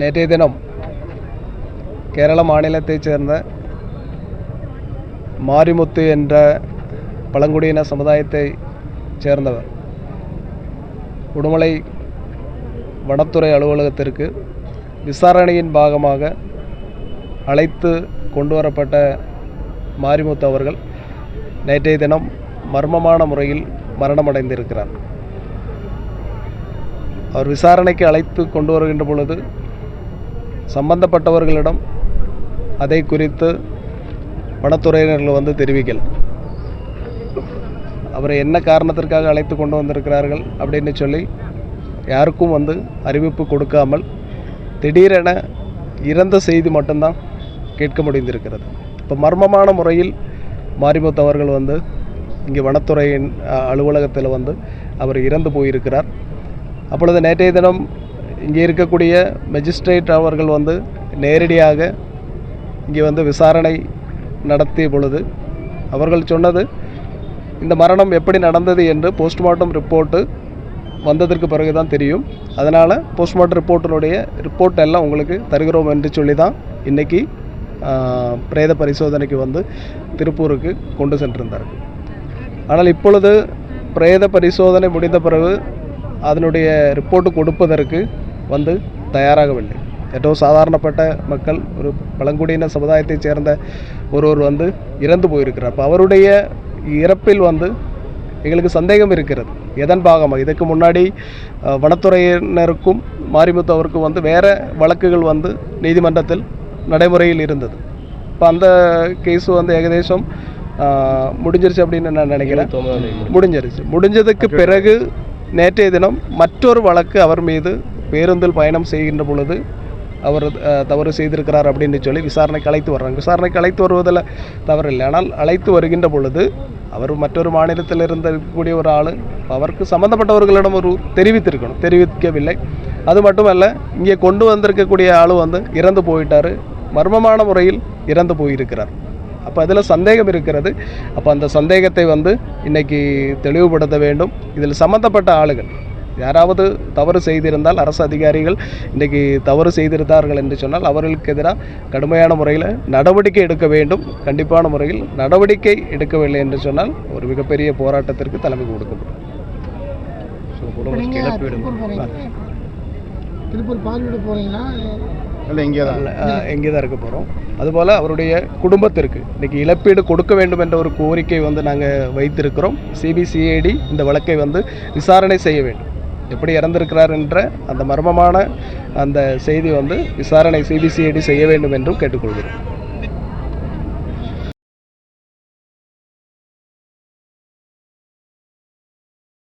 நேற்றைய தினம் கேரள மாநிலத்தைச் சேர்ந்த மாரிமுத்து என்ற பழங்குடியின சமுதாயத்தை சேர்ந்தவர். உடுமலை வனத்துறை அலுவலகத்திற்கு விசாரணையின் பாகமாக அழைத்து கொண்டு வரப்பட்ட மாரிமுத்து அவர்கள் நேற்றைய தினம் மர்மமான முறையில் மரணமடைந்திருக்கிறார். அவர் விசாரணைக்கு அழைத்து கொண்டு வருகின்ற பொழுது சம்பந்தப்பட்டவர்களிடம் அதை குறித்து வனத்துறையினர்கள் வந்து தெரிவிக்கல. அவரை என்ன காரணத்திற்காக அழைத்து கொண்டு வந்திருக்கிறார்கள் அப்படின்னு சொல்லி யாருக்கும் வந்து அறிவிப்பு கொடுக்காமல் திடீரென இறந்த செய்தி மட்டும்தான் கேட்க முடிந்திருக்கிறது. இப்போ மர்மமான முறையில் மாரிமுத்து அவர்கள் வந்து இங்கே வனத்துறையின் அலுவலகத்தில் வந்து அவர் இறந்து போயிருக்கிறார். அப்பொழுது நேற்றைய தினம் இங்கே இருக்கக்கூடிய மெஜிஸ்ட்ரேட் அவர்கள் வந்து நேரடியாக இங்கே வந்து விசாரணை நடத்திய பொழுது அவர்கள் சொன்னது இந்த மரணம் எப்படி நடந்தது? என்று போஸ்ட்மார்ட்டம் ரிப்போர்ட்டு வந்ததற்கு பிறகு தான் தெரியும். அதனால் போஸ்ட்மார்ட்டம் ரிப்போர்ட்டினுடைய ரிப்போர்ட் எல்லாம் உங்களுக்கு தருகிறோம் என்று சொல்லி தான் இன்றைக்கி பிரேத பரிசோதனைக்கு வந்து திருப்பூருக்கு கொண்டு சென்றிருந்தார்கள். ஆனால் இப்பொழுது பிரேத பரிசோதனை முடிந்த பிறகு அதனுடைய ரிப்போர்ட்டு கொடுப்பதற்கு வந்து தயாராகவில்லை. ஏற்றோ சாதாரணப்பட்ட மக்கள் ஒரு பழங்குடியின சமுதாயத்தைச் சேர்ந்த ஒருவர் வந்து இறந்து போயிருக்கிறார். அப்போ அவருடைய இறப்பில் வந்து எங்களுக்கு சந்தேகம் இருக்கிறது. எதன் பாகமாக இதுக்கு முன்னாடி வனத்துறையினருக்கும் மாரிமுத்து அவருக்கும் வந்து வேறு வழக்குகள் வந்து நீதிமன்றத்தில் நடைமுறையில் இருந்தது. இப்போ அந்த கேஸ் வந்து ஏகதேசம் முடிஞ்சிருச்சு அப்படின்னு நான் நினைக்கிறேன். முடிஞ்சிருச்சு. முடிஞ்சதுக்கு பிறகு நேற்றைய தினம் மற்றொரு வழக்கு அவர் மீது பேருந்தில் பயணம் செய்கின்ற பொழுது அவர் தவறு செய்திருக்கிறார் அப்படின்னு சொல்லி விசாரணைக்கு அழைத்து வர்றாங்க. விசாரணைக்கு அழைத்து வருவதில் தவறில்லை. ஆனால் அழைத்து வருகின்ற பொழுது அவர் மற்றொரு மாநிலத்தில் இருக்கக்கூடிய ஒரு ஆள் அவருக்கு சம்மந்தப்பட்டவர்களிடம் ஒரு தெரிவித்திருக்கணும். தெரிவிக்கவில்லை. அது மட்டுமல்ல இங்கே கொண்டு வந்திருக்கக்கூடிய ஆள் வந்து இறந்து போயிட்டார். மர்மமான முறையில் இறந்து போயிருக்கிறார். அப்போ அதில் சந்தேகம் இருக்கிறது. அப்போ அந்த சந்தேகத்தை வந்து இன்றைக்கி தெளிவுபடுத்த வேண்டும். இதில் சம்மந்தப்பட்ட ஆளுகள் யாராவது தவறு செய்திருந்தால் அரசு அதிகாரிகள் இன்றைக்கி தவறு செய்திருந்தார்கள் என்று சொன்னால் அவர்களுக்கு எதிராக கடுமையான முறையில் நடவடிக்கை எடுக்க வேண்டும். கண்டிப்பான முறையில் நடவடிக்கை எடுக்கவில்லை என்று சொன்னால் ஒரு மிகப்பெரிய போராட்டத்திற்கு தலைமை கொடுக்கப்படும். திருப்பூர் பார்வையிட போறீங்களா? இல்லை இங்கே தான் எங்கே தான் இருக்க போகிறோம் அதுபோல் அவருடைய குடும்பத்திற்கு இன்றைக்கி இழப்பீடு கொடுக்க வேண்டும் என்ற ஒரு கோரிக்கை வந்து நாங்கள் வைத்திருக்கிறோம். சிபிசிஐடி இந்த வழக்கை வந்து விசாரணை செய்ய வேண்டும். எப்படி இறந்திருக்கிறார் என்ற அந்த மர்மமான அந்த செய்தி வந்து விசாரணை சிபிசிஐடி செய்ய வேண்டும் என்றும் கேட்டுக்கொள்கிறோம்.